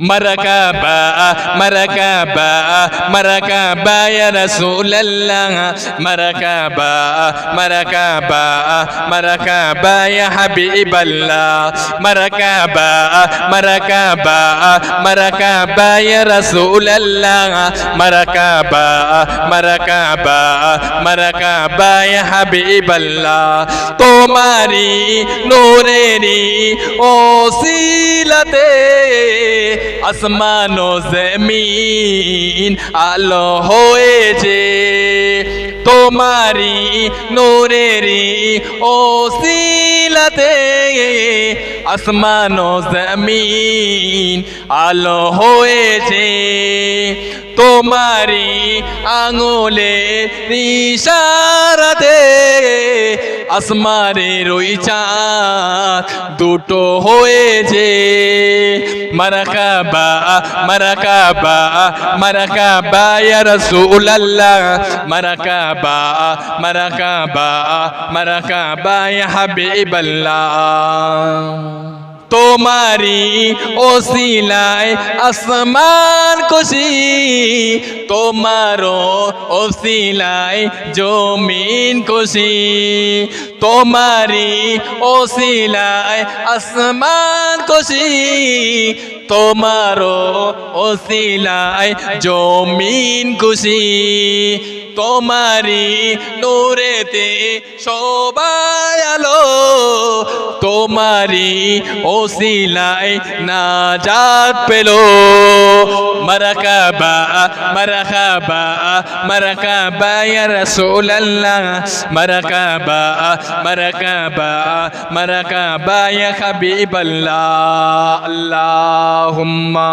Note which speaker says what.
Speaker 1: مركبا مركبا مركبا يا رسول الله مركبا مركبا مركبا يا حبيب الله مركبا مركبا مركبا يا رسول الله مركبا مركبا مركبا يا حبيب الله তোমারি নূরেরি ওসিলাতে আসমান ও জমিন আলো হয়েছে। তোমারি নূরেরি ওসিলাতে আসমান ও জমিন আলো হয়েছে। তোমারি আঙুলে ইশারাতে আসমারে রই চাঁদ দুটো হয়েছে। মারাকাবা মারাকাবা মারাকাবা ইয়া রাসূলুল্লাহ মারাকাবা মারাকাবা মারাকাবা ইয়া হাবিবাল্লাহ তোমারি ওসিলায় আসমান খুশি তোমারও ওসিলায় জমিন খুশি তোমারি ওসিলায় আসমান খুশি তোমারও ওসিলায় জমিন খুশি তোমারি নূরেতে সবাই আলো তোমারি ওসিলায় নাজাত পেল। মারাকাবা মারাকাবা মারাকাবা ইয়া রাসূলুল্লাহ। মারাকাবা মারাকাবা মারাকাবা ইয়া হাবিবাল্লাহ। আল্লাহুম্মা।